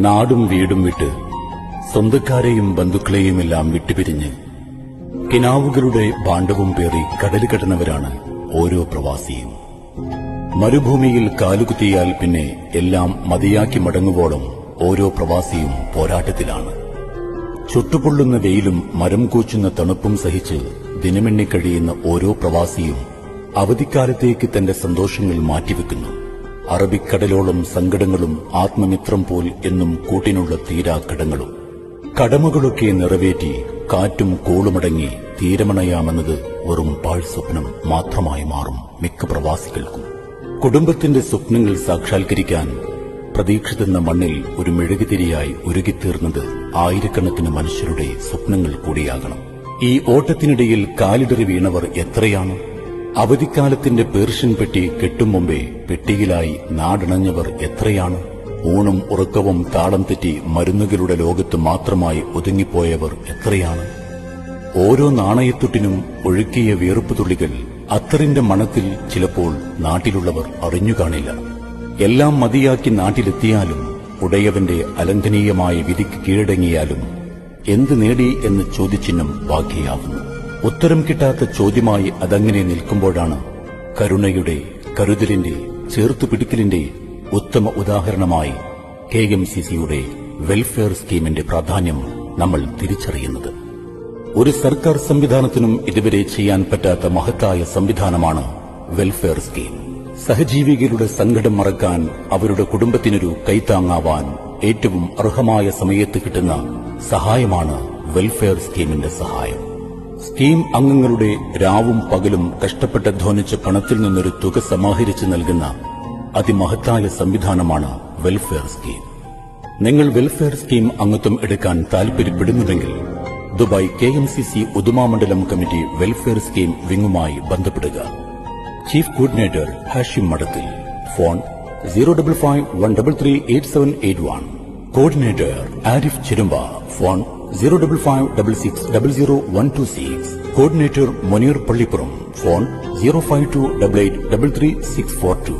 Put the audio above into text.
നാടും വീടും വിട്ട് സ്വന്തക്കാരെയും ബന്ധുക്കളെയുമെല്ലാം വിട്ടുപിരിഞ്ഞ് കിനാവുകളുടെ ഭാണ്ഡവും പേറി കടൽ കടന്നവരാണ് ഓരോ പ്രവാസിയും. മരുഭൂമിയിൽ കാലുകുത്തിയാൽ പിന്നെ എല്ലാം മതിയാക്കി മടങ്ങുവോളം ഓരോ പ്രവാസിയും പോരാട്ടത്തിലാണ്. ചുട്ടുപൊള്ളുന്ന വെയിലും മരം കൂച്ചുന്ന തണുപ്പും സഹിച്ച് ദിനമെണ്ണിക്കഴിയുന്ന ഓരോ പ്രവാസിയും അവധിക്കാലത്തേക്ക് തന്റെ സന്തോഷങ്ങൾ മാറ്റിവെക്കുന്നു. അറബിക്കടലോളം സങ്കടങ്ങളും ആത്മമിത്രം പോൽ എന്നും കൂട്ടിനുള്ള തീരാക്കടങ്ങളും കടമകളൊക്കെ നിറവേറ്റി കാറ്റും കോളുമടങ്ങി തീരമണയാമെന്നത് വെറും പാഴ് സ്വപ്നം മാത്രമായി മാറും മിക്ക പ്രവാസികൾക്കും. കുടുംബത്തിന്റെ സ്വപ്നങ്ങൾ സാക്ഷാത്കരിക്കാൻ പ്രതീക്ഷിതെന്ന മണ്ണിൽ ഒരു മെഴുകുതിരിയായി ഉരുകിത്തീർന്നത് ആയിരക്കണക്കിന് മനുഷ്യരുടെ സ്വപ്നങ്ങൾ കൂടിയാകണം. ഈ ഓട്ടത്തിനിടയിൽ കാലിടറി വീണവർ എത്രയാണ്? അവധിക്കാലത്തിന്റെ പേർഷ്യൻ പെട്ടി കെട്ടും മുമ്പേ പെട്ടിയിലായി നാടണഞ്ഞവർ എത്രയാണ്? ഊണും ഉറക്കവും താളം തെറ്റി മരുന്നുകളുടെ ലോകത്ത് മാത്രമായി ഒതുങ്ങിപ്പോയവർ എത്രയാണ്? ഓരോ നാണയത്തുട്ടിനും ഒഴുക്കിയ വീർപ്പ് തുള്ളികൾ അത്തറിന്റെ മണത്തിൽ ചിലപ്പോൾ നാട്ടിലുള്ളവർ അറിഞ്ഞു കാണില്ല. എല്ലാം മതിയാക്കി നാട്ടിലെത്തിയാലും ഉടയവന്റെ അലംഘനീയമായ വിധിക്ക് കീഴടങ്ങിയാലും എന്ത് നേടി എന്ന് ചോദ്യചിഹ്നം ബാക്കിയാവുന്നു. ഉത്തരം കിട്ടാത്ത ചോദ്യമായി അതങ്ങനെ നിൽക്കുമ്പോഴാണ് കരുണയുടെ കരുതലിന്റെ ചേർത്തുപിടിക്കലിന്റെ ഉത്തമ ഉദാഹരണമായി കെ എം സി സിയുടെ വെൽഫെയർ സ്കീമിന്റെ പ്രാധാന്യം നമ്മൾ തിരിച്ചറിയുന്നത്. ഒരു സർക്കാർ സംവിധാനത്തിനും ഇതുവരെ ചെയ്യാൻ പറ്റാത്ത മഹത്തായ സംവിധാനമാണ് വെൽഫെയർ സ്കീം. സഹജീവികളുടെ സങ്കടം മറക്കാൻ അവരുടെ കുടുംബത്തിനൊരു കൈത്താങ്ങാവാൻ ഏറ്റവും അർഹമായ സമയത്ത് കിട്ടുന്ന സഹായമാണ് വെൽഫെയർ സ്കീമിന്റെ സഹായം. സ്കീം അംഗങ്ങളുടെ രാവും പകലും കഷ്ടപ്പെട്ട് ധ്വനിച്ച പണത്തിൽ നിന്നൊരു തുക സമാഹരിച്ച് നൽകുന്ന അതിമഹത്തായ സംവിധാനമാണ് വെൽഫെയർ സ്കീം നിങ്ങൾ വെൽഫെയർ സ്കീം അംഗത്വം എടുക്കാൻ താൽപര്യപ്പെടുന്നുവെങ്കിൽ Dubai K M C C ഉദുമാമണ്ഡലം committee welfare scheme വിങ്ങുമായി ബന്ധപ്പെടുക. Chief coordinator Hashim Madathil phone zero double five one double three eight seven eight one coordinator Arif Chirumba. Phone zero double five double six double zero one two six coordinator Muneer Pallippuram phone zero five two double eight double three six four two